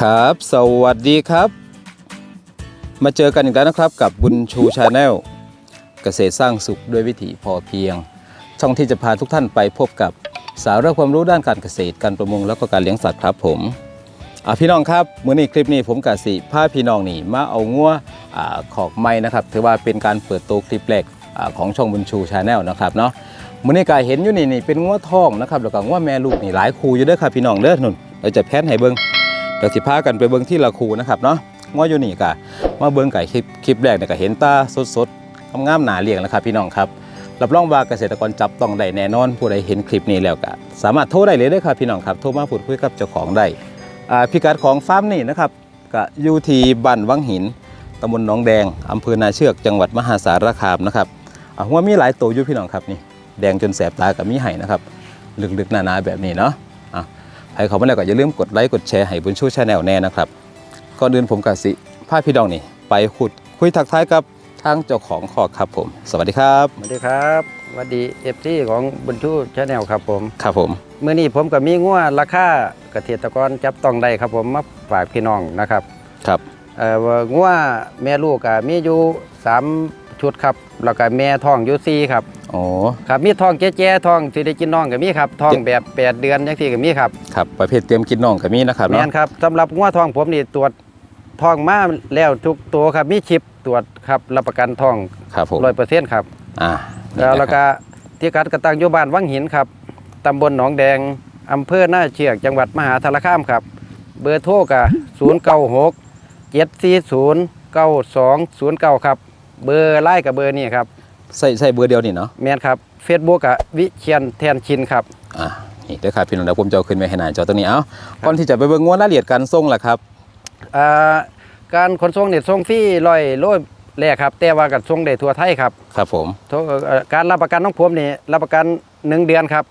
ครับ สวัสดีครับ มาเจอกันอีกแล้วนะครับกับบุญชูชาแนลเกษตรสร้างสุขด้วยวิถีพอเพียง ช่องที่จะพาทุกท่านไปพบกับสาระความรู้ด้านการเกษตรการประมงแล้วก็การเลี้ยงสัตว์ครับผมอะพี่น้องครับมื้อนี้คลิปนี้ผมกสิพาพี่น้องนี่มาเอางัวอ่าขอกไม้นะครับถือว่าเป็นการเปิดตัวคลิปแรกอ่าของช่องบุญชูชาแนลนะครับเนาะมื้อนี้ก็เห็นอยู่นี่นี่เป็นงัวทองนะครับแล้วก็งัวแม่ลูกนี่หลายคู่อยู่เด้อครับพี่น้องเด้อนุ่นเราจะแพนให้เบิ่ง เดี๋ยวสิพากันไปเบิ่งที่ละคูนะครับเนาะง้ออยู่นี่กะมาเบิ่งไก่คลิปคลิปแรกเนี่ยก็เห็นตาสดๆงามๆหนาเลี้ยงแล้วครับพี่น้องครับรับรองว่าเกษตรกรจับต้องได้แน่นอนผู้ใดเห็นคลิปนี้แล้วก็สามารถโทรได้เลยเด้อครับพี่น้องครับโทรมาพูดคุยกับเจ้าของได้อ่าพิกัดของฟาร์มนี่นะครับก็อยู่ที่บ้านวังหินตำบลหนองแดงอำเภอนาเชือกจังหวัดมหาสารคามนะครับอ่าหัวมีหลายตัวอยู่พี่น้องครับนี่แดงจนแสบตากับมีไห่นะครับลึกๆหนาๆแบบนี้เนาะ รเขามาแล้วก็อย่าลืมกดไลค์กดแชร์ให้บุญชูชาแนลแน่นะครับก่อนอื่นผมกสิพาพี่ดองนี่ไปขุดคุยทักทายกับทางเจ้าของคอกครับผม สวัสดีครับสวัสดีครับสวัสดีเอฟซีของบุญชูชาแนลครับผมครับผมเมื่อนี้ผมก็มีงัวราคาเกษตรกรจับต้องได้ครับผมมาฝากพี่น้องนะครับครับเอ่อว่างัวแม่ลูกก็มีอยู่สาม ชุดครับ แล้วก็แม่ท้องอยู่สี่ครับอ๋อครับมีท้องแก่ๆท้องสิได้กินน้องก็มีครับท้องแบบแปดเดือนจังซี่ก็มีครับครับประเภทเตรียมกินน่องก็มีนะครับแม่เนาะนครับสำหรับงัวท้องผมนี่ตรวจท้องมาแล้วทุกตัวครับมีชิปตรวจครับรับประกันท้องครับผมร้อยเปอร์เซ็นต์ครับ อ่านี่แล้วนะแล้วคก็รับที่กัดกระตังอยู่บ้านวังหินครับ ตำบลหนองแดง อำเภอหน้าเชียก จังหวัดมหาสารคามครับ เบอร์โทรกะ0 9 6 7 4 0 9 2 0 9 ครับ เบอร์ไล่กับเบอร์นี่ครับใส่ใส่เบอร์เดียวนี่เนาะแมนครับ Facebook กะวิเชียนแทนชินครับอ่านี่เด้อครับพี่น้องเดี๋ยวผมจะเอาขึ้นไปให้หน้าจอตรงนี้เอ้าก่อนที่จะไปเบิ่งงวดรายละเอียดการส่งล่ะครับอ่าการขนส่งเนี่ยส่งฟรีร้อยโลแรกครับแต่ว่ากัส่งได้ทั่วไทยครับครับผมโทรเอ่อการรับประกันของผมนี่รับประกันหนึ่งเดือนครับ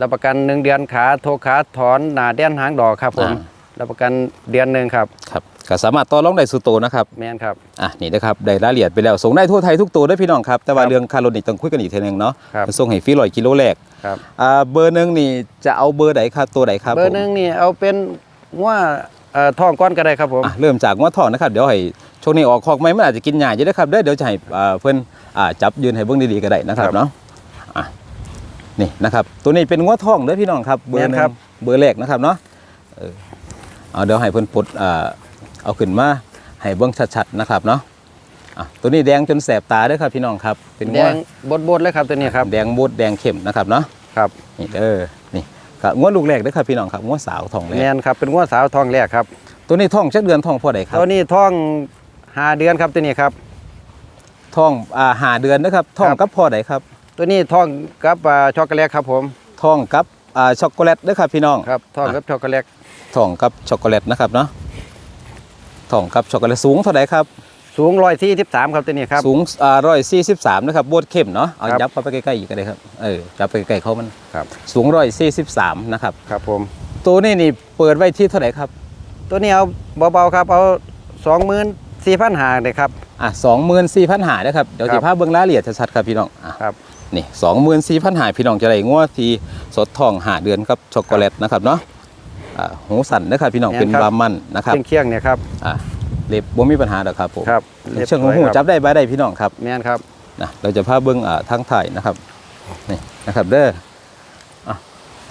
รับประกันหนึ่งเดือนขาโทรขาถอนหนาแดนหางดอกครับผมรับประกันเดือนหนึ่งครับครับ ก็สามารถต่อรองได้สุดโตนะครับ แมนครับ อะนี่นะครับได้รายละเอียดไปแล้วส่งได้ทั่วไทยทุกตัวเด้อพี่น้องครับแต่ว่าครับเรื่องค่ารถนี่ต้องคุยกันอีกทีนึงเนาะครับ ส่งให้ฟรีร้อยกิโลแรกครับอ่าเบอร์หนึ่งนี่จะเอาเบอร์ไหนครับตัวไหนครับเบอร์หนึ่งนี่เอาเป็นว่าเอ่อทองก้อนก็ได้ครับผม ผมอะเริ่มจากงวดทองนะครับเดี๋ยวให้ช่วงนี้ออกคอกไหมมันอาจจะกินหญ้าเยอะนะครับเด้อเดี๋ยวจะให้อ่าเพื่อนอ่าจับยืนให้เบิ้งดีๆก็ได้นะครับเนาะอะนี่นะครับตัวนี้เป็นงวดทองเด้อพี่น้องครับเบอร์หนึ่งเบอร์แรกนะครับเนาะเออเอาเดี๋ยวให้เพื่อนปลดอ่า เอาขึ้นมาให้เบิ้งชัดๆนะครับเนาะอะตัวนี้แดงจนแสบตาเด้อครับพี่น้องครับเป็นแดงวงบดบดๆเลยครับตัวนี้ครับ แดงบูดแดงเข้มนะครับเนาะครับนี่เด้อนี่ก็งวดลูกแรกเด้อครับพี่น้องครับงวดสาวทองแรแมกนครับเป็นงัวสาวทองแรกครับตัวนี้ทองชักเดือนทองพอใดครับตัวนี้ทองหาเดือนครับตัวนี้ครับทองอ่าหาเดือนนะครับทองครับ กับพอใดครับตัวนี้ทองกับอ่าช็อกโกแลตครับผมทองกับอ่าช็อกโกแลตเด้อครับพี่น้อง ครับทองกับช็อกโกแลต ทองกับช็อกโกแลตนะครับเนาะ ทองกับช็อกโกแลตสูงเท่าไหร่ครับ สูงร้อยที่สิบสามครับตัวนี้ครับ สูงอ่าร้อยสี่สิบสามนะครับบวดเข้มเนาะเอาครับยับเข้าไปใกล้ๆอีกก็ได้ครับเออยับไปใกล้ๆเขามันครับ สูงร้อยสี่สิบสามนะครับครับผม ตัวนี้นี่เปิดไว้ที่เท่าไหร่ครับ ตัวนี้เอาเบาๆครับเอาสองหมื่นสี่พันหาเลยครับอะสองหมื่นสี่พันหานะครับเดี๋ยวครัจะบพาเบิ้งรายละเอียดชัดๆครับพี่น้องอะครับนี่สองหมื่นสี่พันหาพี่น้องจะได้งวดที่สดทองหาเดือนครับช็อกโกแลตนะครับเนาะอ่า หูสั่นนะครับพี่น้องแม่นเป็นครับบามันนะครับเคียงๆเนี่ยครับอ่าเล็บบ่มีปัญหาหรอกครับผมครับเชื่องหูจับได้บ่ได้พี่น้องครับแม่นครับนะเราจะพาเบิ้งอ่าทางถ่ายนะครับนี่นะครับเด้ออะ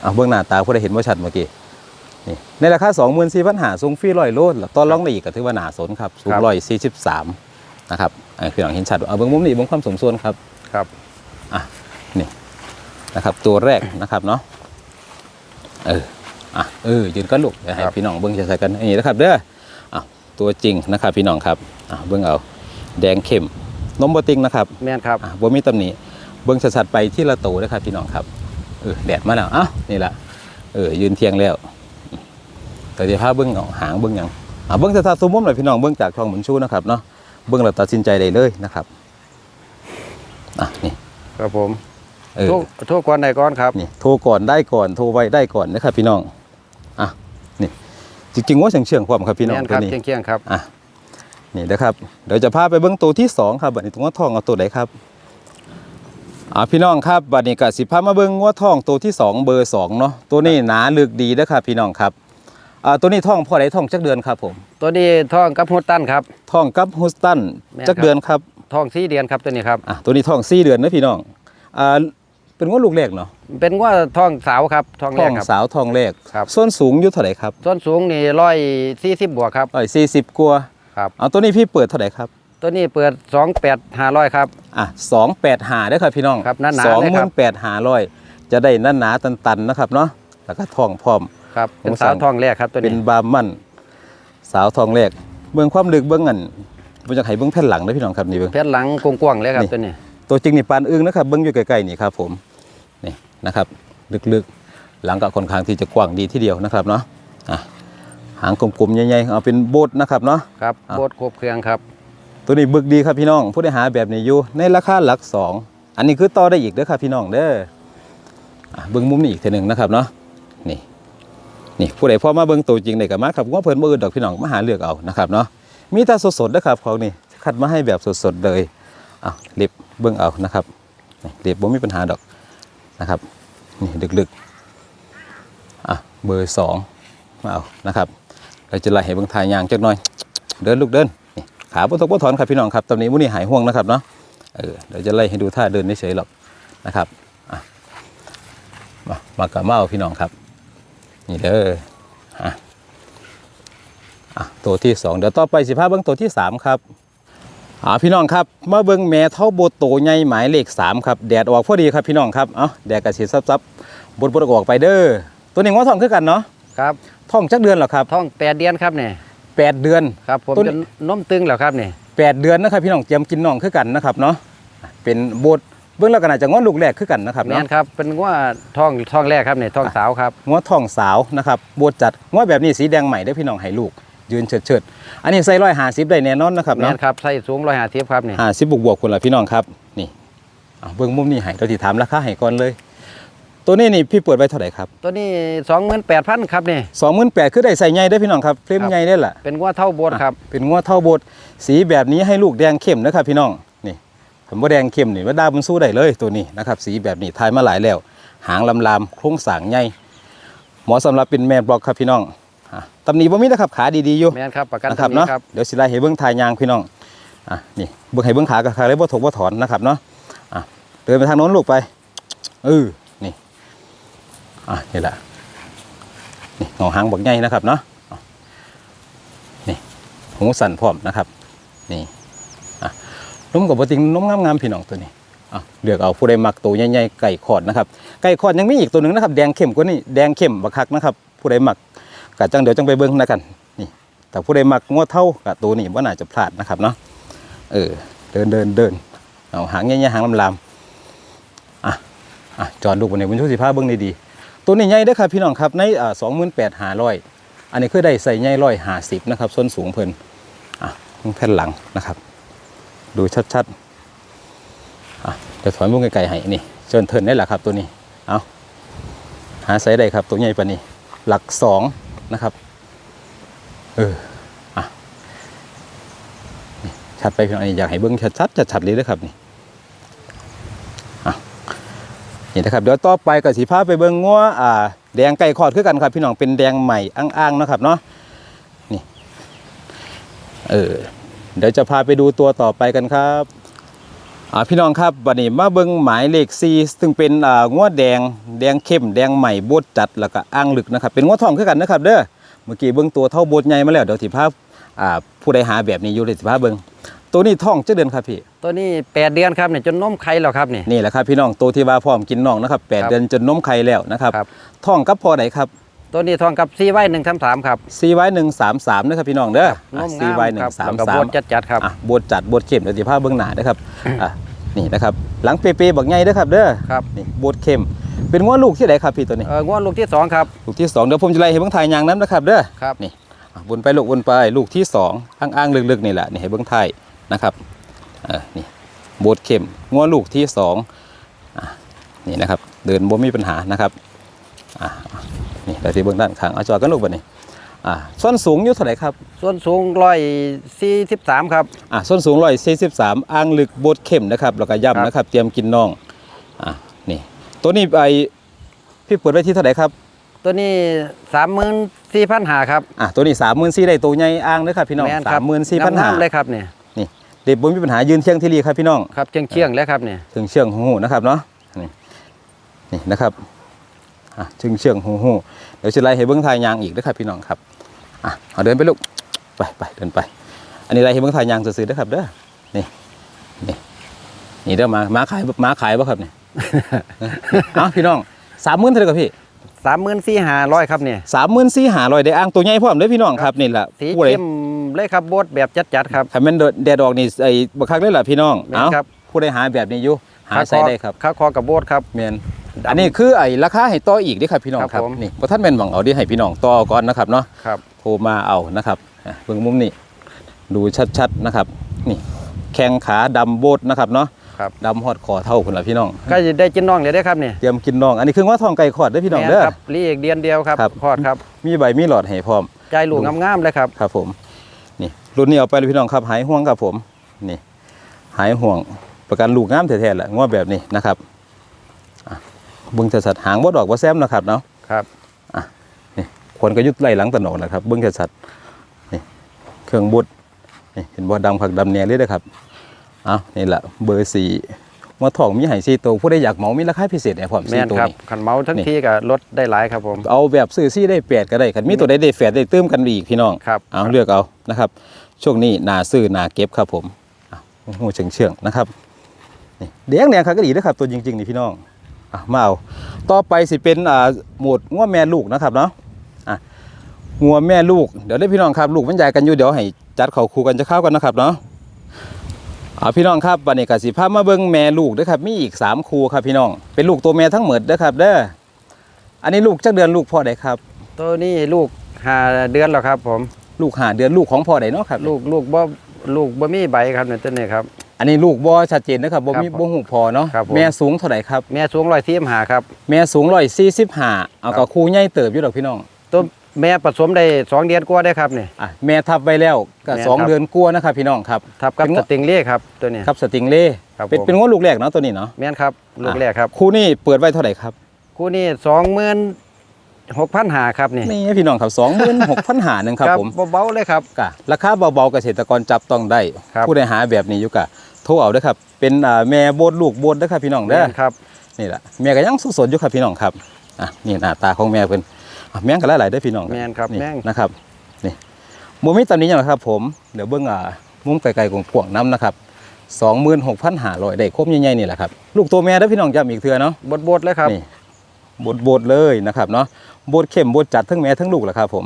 อะเบิ้งหน้าตาผู้ใดเห็นว่าชัดเมื่อกี้นี่ในราคา24,000หาส่งฟรีร้อยโลดแล้วต้อนรองได้อีกก็ถือว่าหนาสนครับสูงครับร้อยสี่สิบสามนะครับไอ้พี่น้องเห็นชัดเอาเบิ้งมุมนี้เบิ้งความสมส่วนครับครับนี่นะครับตัวแรกนะครับเนาะเออ อะเออยืนก็ลุกเดี๋ยวให้ครับพี่น้องเบิ้งใส่กันนี่นะครับเด้ออะตัวจริงนะครับพี่น้องครับอะเบิ้งเอา แดงเข้มนมบติงนะครับแม่นครับอะบ่มีตำหนิเบิ้งชัดๆไปที่ละโตนะครับพี่น้องครับเออแดดมาแล้วเอ้านี่ละเออยืนเทียงแล้วแต่เดี๋ยวพาเบิ้งเอาหางเบิ้งหยังอะเบิ้งชัดๆสมมุติหน่อยพี่น้องเบิ้งจากช่องหมุนชูนะครับเนาะเบิ้งเราตัดสินใจได้เลยนะครับอะนี่ครับผมเออทุกทุกก่อนใดก่อนครับนี่โทรก่อนได้ก่อนโทรไว้ได้ก่อนนะครับพี่น้อง อะนี่จริงๆว่าเฉียงเฉียงๆความครับพี่น้องแม่นคตัวรับนี้เคียงๆครับอะนี่นะครับเดี๋ยวจะพาไปเบิ้งตัวที่สองครับบัดนี้ตัวงวทองเอาตัวไหนครับอ่าพี่น้องครับบัดนี้ก็สิพามาเบิ้งงวทองตัวที่สองเบอร์สองเนาะตัวนี้หนาลึกดีนะครับพี่น้องครับอ่าตัวนี้ท่องพ่อใดท่องจักเดือนครับผม ตัวนี้ท้องกับฮูดตันครับท่องกับฮูสตันแม่นจักครับเดือนครับท้องสี่เดือนครับตัวนี้ครับอะตัวนี้ท่องสี่เดือนนะพี่น้องอ่า เป็นว่าลูกแรกเนาะเป็นว่าท้องสาวครับท้องแรท่อกงครับ สาวท่องแรกครับ ส่วนสูงอยู่เท่าไหร่ครับส่วนสูงนี่ร้อยสี่สิบบวกครับ ร้อยสี่สิบกว่าครับ เอาตัวนี้พี่เปิดเท่าไหร่ครับ ตัวนี้เปิดสองแปดห้าร้อยครับ อะสองแปดหาได้อครับพี่น้องครับหนาๆสองเลยหครัมื่บนแปดหาร้อยจะได้หนาหนาตันตันๆนะครับเนาะแล้วก็ท่องพร้อม ครับเป็นผมสาสั่วงท้องแรกครับตัวเป็นนี้บาร์มัน สาวทองแรก เบื้องความลึกเบื้องเงินผมจะให้เบื้องแผ่นหลังนะพี่น้องครับนี่เบื้อง เพชรหลังกว้างๆเลยครับนี่ ตัวนี้ ตัวจริงนี่ปานอึ้งนะครับเบื้องอยู่ใกล้ๆนี่ครับผม นี่นะครับลึกๆ หลังก็ค่อนข้างที่จะกว้างดีทีเดียวนะครับเนาะอะหางกลมๆใหญ่ๆเอาเป็นโบดนะครับเนาะครับอะโบดครบเครื่องครับ ตัวนี้บึกดีครับพี่น้องผู้ได้หาแบบนี้อยู่ในราคาหลักสองอันนี้คือต่อได้อีกเด้อครับพี่น้องเด้ออะเบิ้งมุมนี้อีกทีหนึ่งนะครับเนาะนี่นี่ผู้ใดพอมาเบิ้งตัวจริงได้กับมาครับว่าเพิ่นบ่อื่นดอกพี่น้องมาหาเลือกเอานะครับเนาะมีแต่สดๆนะครับของนี่คัดมาให้แบบสดๆเลยอะเล็บเบิ้งเอานะครับนี่เล็บบ่มีปัญหาดอก นะครับนี่ลึกๆอะเบอร์สองมาเอานะครับเราจะไล่ให้เบิ้งทายยางจักหน่อย เดินลูกเดินนี่ขาบนตกบนถอนครับพี่น้องครับตอนนี้มุนี่หายห่วงนะครับเนาะเออเดี๋ยวจะไล่ให้ดูท่าเดินเฉยๆหรอกนะครับอะมามากระเมาพี่น้องครับ นี่เด้ออะอะตัวที่สองเดี๋ยวต่อไปสิพาเบิ้งตัวที่สามครับ อ่าพี่น้องครับมาเบิ้งแม่เท่าโบโตใหญ่หมายเลขสามครับแดดออกพอดีครับพี่น้องครับเอ้าแดดกระสีซับๆบดบดออกไปเด้อตัวนี้ง้อทองคือกันเนาะครับทองจักเดือนเหรอครับท้องแปดเดือนครับเนี่ยแปดเดือนครับผมตัวนี้จะนมตึงแล้วครับเนี่ยแปดเดือนนะครับพี่น้องเตรียมกินน่องคือกันนะครับเนาะเป็นโบดเบื้องแล้วก็น่าจะง้อลูกแรกคือกันนะครับแม่เนาะนครับเป็นว่าท้องท้องแรกครับเนี่ยท้องสาวครับง้อทองสาวนะครับโบดจัดง้อแบบนี้สีแดงใหม่ได้อพี่น้องให้ลูก ยืนเฉิดเฉิดๆอันนี้ใส่ร้อยหาสิบได้แน่นอนนะครับแม่เนาะนครับใส่สูงร้อยห้าสิบครับเนี่ยห้าสิบบวกบวกๆคนละพี่น้องครับนี่เอาเบื้องมุมนี้ให้เราที่ถามราคาให้ก่อนเลย ตัวนี้นี่พี่เปิดไว้เท่าไหร่ครับตัวนี้สองหมื่นแปดพันครับเนี่ยสองหมื่นแปดคือได้ใส่ใหญ่ได้อพี่น้องครับเฟรมครับ ใหญ่ได้อล่ะ เป็นว่าเท่าโบดครับเป็นง้อเท่าโบดสีแบบนี้ให้ลูกแดงเข้มนะครับพี่น้องนี่ผมว่าแดงเข้มนี่ว่าดาบมันสู้ได้เลยตัวนี้นะครับสีแบบนี้ทายมาหลายแล้ว หางลำลามโครงสร้างใหญ่เหมาะสำหรับเป็นแมนบล็อกครับพี่น้อง อะตำหนิบ่มีนะครับขาดีๆอยู่แม่นครับประกันนะครับตงเนาะครับ เดี๋ยวสิไล่ให้เบิ้งทายยางพี่น้องอะนี่เบิ้งให้เบิ้งขากับขาเลยบ่ถกบ่ถอนนะครับเนาะอะเดินไปทางโน้นลูกไปเออนี่อะนี่แหละนี่เงาหางบักใหญ่นะครับเนาะอะนี่หูสั่นพร้อมนะครับนี่อะนมกับปติงนมงามๆพี่น้องตัวนี้อะเลือกเอาผู้ใดมักตัวใหญ่ๆไก่ขอดนะครับไก่ขอดยังมีอีกตัวหนึ่งนะครับแดงเข้มกว่านี้แดงเข้มบักคักนะครับผู้ใดมัก กะจังเดี๋ยวจังไปเบิ้งนะกันนี่แต่ผู้ใดมักงวเท่ากับตัวนี้ว่าน่าจะพลาดนะครับเนาะเออเดินเดินเดินเอาหางใหญ่ๆหางลำลำอะอะจอดลูกบนนี้บนชุดสีผ้าเบิ้งดีๆตัวนี้ใหญ่เด้อครับพี่น้องครับในอ่าสองหมื่นแปดหาร้อยอันนี้คือได้ใส่ใหญ่ร้อยหาสิบนะครับส้นสูงเพิ่นอะแผ่นหลังนะครับ ดูชัดๆอะเดี๋ยวถอยมุ้งไกลๆให้นี่เชิญเทินได้แหละครับตัวนี้เอาหาใส่ได้ครับตัวใหญ่ปานนี้หลักสอง นะครับ เอออะชัดไปพี่น้องนี่อยากให้เบิ้งชัดๆชัดๆเลยนะครับนี่อะนี่นะครับเดี๋ยวต่อไปก็สีพาไปเบิ้งงัวอ่าแดงไก่ขอดคือกันครับ พี่น้องเป็นแดงใหม่อ้างๆนะครับเนาะนี่เออเดี๋ยวจะพาไปดูตัวต่อไปกันครับ พี่น้องครับบัดนี้มาเบิ้งหมายเลข4ซึ่งเป็นอ่างวดแดงแดงเข้มแดงใหม่บดจัดแล้วก็อ่างลึกนะครับ เป็นงวดทองคือกันนะครับเด้อเมื่อกี้เบิ้งตัวเท่าบดใหญ่มาแล้วเดี๋ยวสิภาพอ่าผู้ใดหาแบบนี้อยู่เลยสิภาพเบิ้งตัวนี้ท้องเจ้าเดือนครับพี่ ตัวนี้แปดเดือนครับเนี่ยจนนมไข่แล้วครับเนี่ยนี่แหละครับพี่น้องตัวที่ว่าพร้อมกินน้องนะครับแปดครับเดือนจนนมไข่แล้วนะครับครับท้องกับพอไหนครับตัวนี้ทองกับซีไว้หนึ่งทำสามครับซีไว้หนึ่งสามสามนะครับพี่น้องเด้อนมซีงามไว้หนึ่ครับงสามแล้วก็สาโบมดจัดๆครับอะบดจัดบดเข้มเดี๋ยวสิภาพเบิ้งหน้านะครับอะ นี่นะครับหลังเปๆบักใหญ่เด้อครับเด้อครับนี่บดเข้มเป็นงวลูกที่ไหนครับพี่ตัวนี้เอองวดลูกที่สองครับลูกที่สองเดี๋ยวผมจะไล่ให้เบิ้งทายยางน้ำนะครับเด้อครับนี่อะวนไปลูกวนไปลูกที่สองอ้างๆลึกๆนี่แหละนี่ให้เบิ้งทายนะครับเออนี่บดเข้มงัวลูกที่สองอะนี่นะครับเดินบ่มีปัญหานะครับอะนี่ไปที่เบิ้งด้านข้างเอาจอกันลูกบัดนี้ อะส้นสูงอยู่เท่าไหร่ครับส่วนสูงร้อยสี่สิบสามครับ อะส้นสูงร้อยสี่สิบสามอ้างลึกบดเข้มนะครับแล้วก็ครับย่ำนะครับ เตรียมกินน่องอะนี่ ตัวนี้ไอพี่เปิดไว้ที่เท่าไหร่ครับตัวนี้สามหมื่นสี่พันหาครับ อะตัวนี้สามหมื่นสี่ได้ตัวใหญ่อ้างเด้อครับพี่น้องแม่นคสารัมหมื่นสี่พันงห้ามๆเลยครับเนี่ยนี่เด็กบ่มีปัญหายืนเที่ยงที่รีครับพี่น้อง ครับเชียงเชียงๆแล้วครับเนี่ย ถึงเชื่องหูหูนะครับเนาะนี่นี่นะครับอะถึงเชื่องหูหูเดี๋ยวจะไล่ให้เบิ้งทายยางอีกนะครับพี่น้องครับ อะเอาเดินไปลูกไปไปเดินไป อันนี้ไล่ให้เบิ้งทายยางซื้อๆนะครับเด้อนี่นี่นี่เด้อมามาขายมาขายป่ะครับเนี่ยเอ้าพี่น้องสามหมื่นเท่าไหร่ครับพี่สามหมื่นสี่หาร้อยครับเนี่ยสามหมื่นสี่หาร้อยได้อ้างตัวใหญ่พร้อมเด้อพี่น้องครับนี่แหละสีผู้ใดเข้มเลยครับโบดแบบจัดๆครับคันแม่นแดดออกนี่ไอ้บักคักเลยล่ะพี่น้องแม่นเอ้าครับผู้ใดหาแบบนี้อยู่หาใส่ได้ครับข้าคอกับโบดครับแมน อันนี้คือไอ้ราคาให้ต่ออีกเด้ครับพี่น้องครับครับผม นี่พอท่านแม่นหวังเอาดิให้พี่น้องต่อก่อนนะครับเนาะครับโทรมาเอานะครับอะเบิ่งมุมนี้ดูชัดๆนะครับ นี่แข้งขาดำโบดนะครับเนาะครับดำฮอดคอเท่าคุณล่ะพี่น้อง ก็จะได้กินน่องเลยได้อครับเนี่ยเตรียมกินน้อง อันนี้คือว่าทองไก่ขอดเด้อพี่น้องเด้อแม่ครับรีอีกเดือนเดียวครับครับพอดครับมีใบมีหลอดให้พร้อม ใจหลูกงามๆเลยครับ ครับผม นี่รุ่นนี้เอาไปเลยพี่น้องครับหายห่วงครับผม นี่ หายห่วงประกันลูกงามแท้ๆแหละงอแบบนี้นะครับอะ เบิ่งสัดๆหางบ่ดอกบ่แซมนะครับเนาะครับนี่ควรก็ยุดไล่หลังตะโหนกนะครับ เบื้องชัดๆนี่เครื่องบุดนี่เห็นบ่ดำผักดำแหน่เลยนะครับเอานี่แหละเบอร์สี่ว่าทองมีไห่ซีตัวผู้ใดอยากเหมามีราคาพิเศษแอบผมแม่ซีนตัวครับนี้ขันเมาทั้งนี่ทีก็ลดได้หลายครับผมเอาแบบซื้อซี่ได้แปดก็ได้คันมีตัวใดได้แปดได้เติมกันอีกพี่น้องครับเอาเลือกเอานะครับ ช่วงนี้นาซื้อนาเก็บครับผมอะหูเชิงเชื่องๆนะครับนี่เดียงแดงครับก็ดีนะครับตัวจริงๆนี่พี่น้อง อะมาเอาต่อไปสิเป็นอ่าหมวดง้วแม่ลูกนะครับเนาะอะงัวแม่ลูกเดี๋ยวได้พี่น้องครับลูกมันใหญ่กันอยู่เดี๋ยวให้จัดเขาคู่กันจะเข้ากันนะครับเนาะอ่าพี่น้องครับวันนี้กสิภาพมาเบิ้งแม่ลูกเด้วยครับมีอีกสามคู่ครับพี่น้อง เป็นลูกตัวแม่ทั้งหมดเด้อครับเด้ออันนี้ลูกจักเดือนลูกพ่อใดครับตัวนี้ลูกหาเดือนแล้วครับ ผม ลูกหาเดือนลูกของพ่อใดเนาะครับลูกลูกบ่ลูกบ่มีใบครับเนี่ยตัวนี้ครับ อันนี้ลูกบ่ชัดเจนนะครับบ่มีครับผมบ่หูพอเนาะครับผม แม่สูงเท่าไหร่ครับ แม่สูงร้อยสี่หาครับ แม่สูงร้อยสี่สิบห้าเอาครักับบ ครูใหญ่เติบอยู่ดอกพี่น้องตัวแม่ผสมได้สองเดือนกว่าได้ครับนี่อะแม่ทับไว้แล้วก็แม่สองครับ เดือนกลัวานะครับพี่น้องครับ ทับกับเป็นสว่าติงเล่ครับตัวนี้ ครับสติงเล่ครับเป็นผม เป็นว่าลูกแรกเนาะตัวนี้เนาะแม่นครับลูกแรกครับ ครูนี่เปิดไว้เท่าไหร่ครับ คู่นี้สองหมื่น หกพันหาครับนี่นี่พี่น้องครับสองหมื่นหกพันหาหนึ่งครับผมเบาๆเลยครับกะราคาเบาๆเกษตรกรจับต้องได้ครับผู้ใดหาแบบนี้อยู่กะโทรเอาเด้อครับ เป็นอ่าแม่โบดลูกโบดเด้อครับพี่น้องเด้แม่อนครับนี่แหละแม่ก็ยังสดๆอยู่ครับพี่น้องครับอะนี่หน้าตาของแม่เพิ่นอะแม่งก็หลายๆได้อพี่น้องแม่นครับนี่แม่งนะครับนี่มุมนี้ตอนนี้ยังครับ ผมเดี๋ยวเบื้องอ่ามุมไกลๆของพวกน้ำนะครับสองหมื่นหกพันหาร้อยได้ครบใหญ่ๆนี่แหละครับลูกตัวแม่ได้อพี่น้องจำอีกเทื่อเนาะบดๆเลยครับนี่ บดบดๆเลยนะครับเนาะบดเข้มบดจัดทั้งแม่ทั้งลูกแหละครับผม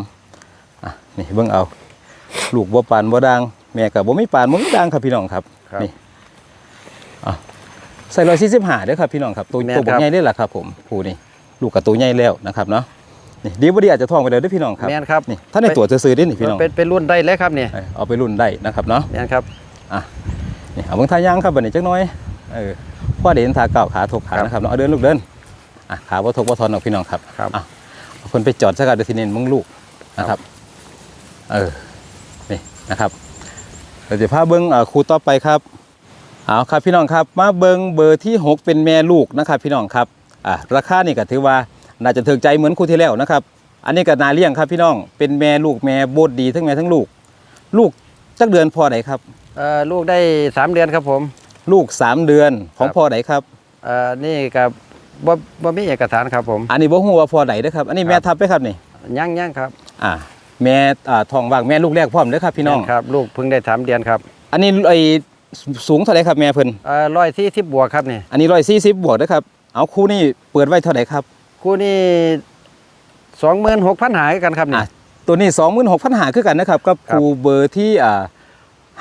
อะนี่เบื้องเอา ลูกบ่ปานบ่ดังแม่กับบ่มีปานบ่มีดังครับพี่น้องครับครับ นี่อะใส่ร้อยสี่สิบห้าเด้อครับพี่น้องครับตัวแม่นตัวครับใหญ่ได้อล่ะครับ ผมผู้นี่ลูกกับตัวใหญ่แล้วนะครับเนาะนี่ดีบ่ดีอาจจะท้องไปแล้วเด้อพี่น้องครับแม่นครับนี่ถ้าในตัวซื้อๆได้นี่พี่น้องเป็นเป็นรุ่นได้เลยครับเนี่ยเออเอาไปรุ่นได้นะครับเนาะ แม่นครับ นี่เอาเบิ่งทายางครับบัดนี้จักหน้อยเออพ่อเด่นทาเก่าขาทกขาครับนะครับเนาะเอาเดินลูกเดิน อะขาบ่ทกบ่ทอนออกพี่น้องครับครับอะเอาเพิ่นไปจอดซะครับเดี๋ยวทีนี้มึงลูกนะครับ เออนี่นะครับเดี๋ยวจะพาเบิ่งเอ่อครูต่อไปครับเอาครับพี่น้องครับ มาเบิ่งเบอร์ที่ 6 เป็นแม่ลูกนะครับ พี่น้องครับอะราคานี่ก็ถือว่าน่าจะถึงใจเหมือนครูที่แล้วนะครับ อันนี้ก็นาเลี้ยงครับพี่น้องเป็นแม่ลูกแม่โบดดีทั้งแม่ทั้งลูก ลูกจักเดือนพอไหนครับเอ่อลูกได้สามเดือนครับผม ลูก 3 เดือนของครับพ่อไหนครับเอ่อนี่กับ บ่บ่มีเอกสารครับผมอันนี้บ่ฮู้ว่าพ่อไหนเด้อครับ อันนี้แม่ครับทับไปครับนี่ย่างย่างครับอ่าแม่อ่าท้องว่างแม่ลูกแรกพร้อมเด้อครับพี่น้องแม่ครับ ลูกเพิ่งได้สามเดือนครับ อันนี้ไอ้สูงเท่าไหร่ครับแม่เพิ่นเอ่อร้อยสี่สิบบวกครับนี่อันนี้140บวกเด้อครับเอาคู่นี้เปิดไว้เท่าไหร่ครับ คู่นี้สองหมื่นหกพันหากันครับนี่อะตัวนี้26,000หาคือกันนะครับกับครับคู่เบอร์ที่อ่า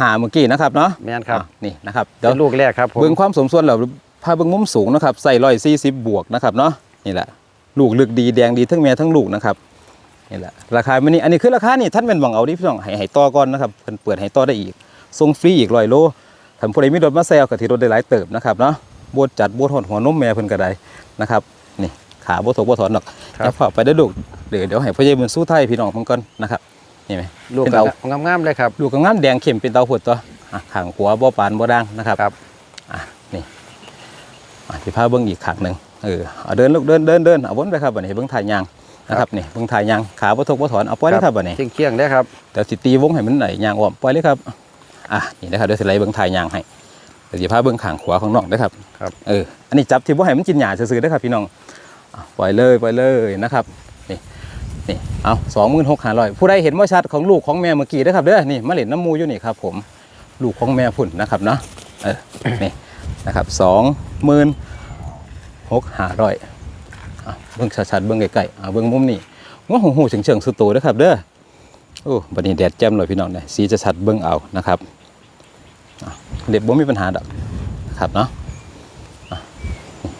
หาเมื่อกี้นะครับเนาะแม่นครับอะนี่นะครับเดี๋ยวเป็นลูกแรกครับผมเบิ่งความสมส่วนแล้ว พาเบิ่งมุมสูงนะครับใส่140บวกนะครับเนาะนี่แหละลูกลึกดีแดงดีทั้งแม่ทั้งลูกนะครับนี่แหละราคามันนี่อันนี้คือราคานี่ท่านเป็นหวังเอาดิพี่น้องให้ให้ต่อก่อนนะครับเพิ่นเปิดให้ต่อได้อีกส่งฟรีอีกร้อยโลถ้าผู้ใดมีรถมาแซวก็ถือรถได้หลายเติบนะครับเนาะบดจัดบดหดหัวนมแม่เพิ่นก็ได้นะครับนี่ขาบ่ถกบ่ถอนดอกครับจะฝากไปได้อลูกเดี๋ยวเดี๋ยวให้พ่อใหญ่บุญสู้ไทยพี่น้องเพิ่นก่อนนะครับนี่ไหมลูกเป็นก็เตางามๆเลยครับลูกก็งามแดงเข้มเป็นเตาผุดตัวอะข้างขวาบ่ปานบ่ด่างนะครับครับอะนี่อะ ที่พาเบิ้งอีกขางหนึ่งเออเอาเดินลูกเดินเดินเดินเอาวนไปครับบัดนี้เบิ้งถ่ายยางนะครับนี่เบิ่งถ่ายยางขาบ่ทกบ่ถอนเอาปล่อยเลยครับบัดนี้เชียงเชียงๆได้ครับเดี๋ยวสิตีวงให้มันไหนยางอ้อมปล่อยเลยครับอะนี่นะครับเดี๋ยวสิไล่เบิ่งถ่ายยางให้เดี๋ยวสิพาเบิ่งข้างขวาของน้องนะครับครับเอออันนี้จับที่บ่ให้มันกินหญ้าซื่อๆเด้อครับพี่น้องอะปล่อยเลยปล่อยเลยนะครับนี่นี่เอา26,500ผู้ใดเห็นว่าชัดของลูกของแม่เมื่อกี้เด้อครับเด้อนี่มาเล่นน้ำมูอยู่นี่ครับผมลูกของแม่พุ่นนะครับเนาะเออนี่ นะครับ26,500อะเบิ่งชัดๆเบิ่งใกล้ๆเบิ่งมุมนี้ว่าหูๆเฉิงๆสุดโตเด้อครับเด้อโอ้บัดนี้แดดแจ่มเลยพี่น้องเนี่ยสีจะชัดเบิ้งเอานะครับเด็ดบ่มีปัญหาดอกครับเนาะ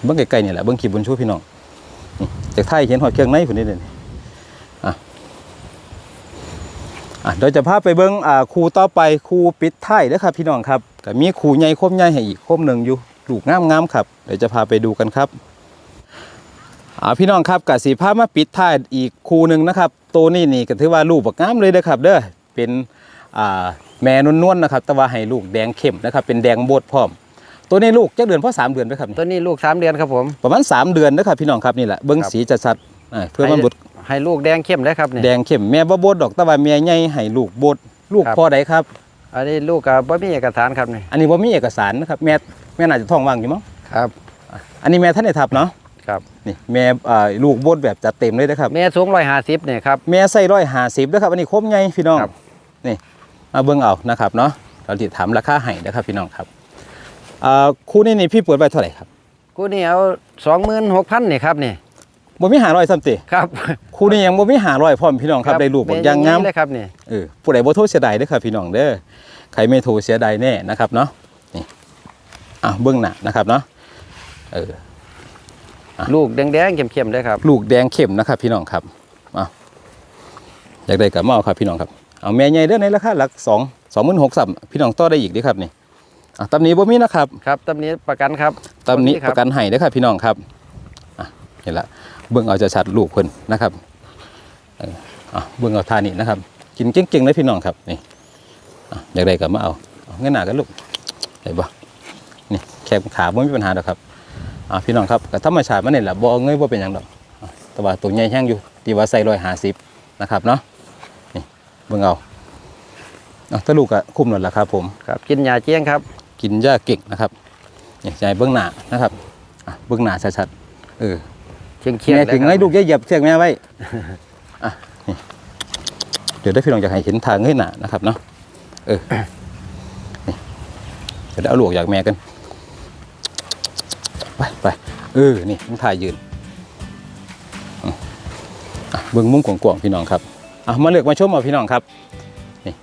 เบิ้งไกลๆนี่แหละเบิ้งขีบบนชูพี่น้องจากไทยเห็นหอดเครื่องในผุนนี่เลยนี่อะอะ เดี๋ยวจะพาไปเบิ้งอ่าคูต่อไปคูปิดท้ายนะครับพี่น้องครับก็มีคูใหญ่คมใหญ่ให้อีกคมหนึ่งอยู่ลูกงามๆครับเดี๋ยวจะพาไปดูกันครับอ่าพี่น้องครับกับสีผ้ามาปิดท้ายอีกคู่หนึ่งนะครับตัวนี้นี่ก็ถือว่าลูกบักงามเลยนะครับ เด้อเป็นอ่าแม่นวลๆนะครับ แต่ว่าให้ลูกแดงเข้มนะครับ เป็นแดงโบดพร้อม ตัวนี้ลูกจักเดือนเพราะสามเดือนไหมครับนี่ตัวนี้ลูกสามเดือนครับผมประมาณสามเดือนนะครับพี่น้องครับนี่แหละเบิ้งครับสีจะชัดอ่า เพื่อมันบดให้ลูกแดงเข้มได้ครับนี่แดงเข้มแม่บ่โบดดอกแต่ว่าแม่ใหญ่ให้ลูกโบดลูกครับพ่อใดครับ อันนี้ลูกกับบ่มีเอกสารครับนี่อันนี้บ่มีเอกสารนะครับแม่แม่น่าจะท้องว่างอยู่มั้งครับ อันนี้แม่ท่านได้ทับเนาะครับนี่แม่อ่าลูกโบดแบบจัดเต็มเลยนะครับ แม่สูงร้อยห้าสิบเนี่ยครับแม่ใส่ร้อยหาสิบนะครับ อันนี้คมใหญ่พี่น้องครับนี่มาเบิ่งเอานะครับเนาะเราติดถามราคาให้นะครับพี่น้องครับอ่าคู่นี้นี่พี่เปิดไว้เท่าไหร่ครับกูนี่เอาสองหมื่นหกพันนี่ครับนี่ บ่มีหาร้อยซ้ำติครับคู่นี้ยังบ่มีหาร้อยพร้อมพี่น้องครับได้รูปบอกอยางงามแเลยครับนี่เออผู้ใดบ่โทษเสียดายเด้อครับพี่น้องเด้อใครไม่โทรเสียดายแน่นะครับเนาะนี่อะเบื้องหน้านะครับเนาะเออลูกแดงๆเข้มๆเลยครับ ลูกแดงเข้มนะครับ พี่น้องครับอะอยากได้กับมาเอาครับพี่น้องครับเอาแม่ใหญ่เด้อในราคาหลัก2 26,000ซ้ำพี่น้องต่อได้อีกเด้อครับนี่อะตำนี้บ่มีนะครับครับตำนี้ประกันครับตำนี้คปบระกันให้เด้อครับพี่น้องครับอะเห็นละ เบิ่งเอาจะชัดลูกเพิ่นนะครับเอออะเบิ่งเอาทานี่นะครับ กินเก่งๆเลยพี่น้องครับนี่อะอยากได้ก็มาเอาเอาเงินหน้ากันลูกเห็นบ่นี่แค่ขาบ่มีปัญหาดอกครับอะพี่น้องครับก็ธรรมชาติมันนี่แหละบ่เงยบ่เป็นหยังดอกอะแต่ว่าตัวใหญ่แห้งอยู่ที่ว่าใส่150นะครับเนาะนี่เบิ่งเอาอะถ้าลูกก็คุ้มแล้วล่ะครับ ผมครับกินยาเจียงครับ กินหญ้าเก่งนะครับนี่ใจเบื้องหน้านะครับอะเบื้องหน้าชัดๆเออ เชียงเชียงแม่ถึงให้ลูกอย่าเหยียบเชือกแม่ไว้อะนี่เดี๋ยวได้พี่น้องจะให้เห็นทางให้หน้านะครับเนาะเออนี่เดี๋ยวได้เอาลูกอยากแม่กันไปไปเออนี่มันถ่ายยืนอืมอะเบื้องมุมกว้างๆพี่น้องครับอะมาเลือกมาชมเอาพี่น้องครับนี่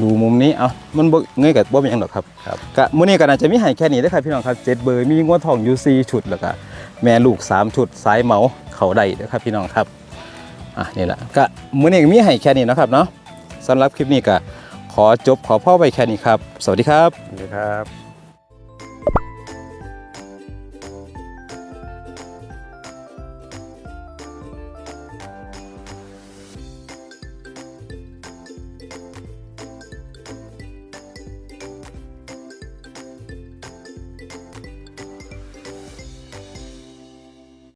ดูมุมนี้เอามันบ่เงยกับบ่เป็นหยังหรอกครับครับกะมื้อนี้ก็น่าจะมีให้แค่นี้เด้อครับพี่น้องครับเจ็ดเบอร์มีงวดทองอยู่สี่ชุดแล้วก็ แม่ลูกสามชุดสายเหมาเขาได้นะครับพี่น้องครับอะนี่แหละก็มื้อนี้มีให้แค่นี้นะครับเนาะสำหรับคลิปนี้ก็ขอจบขอพ่อไปแค่นี้ครับ สวัสดีครับ สวัสดีครับ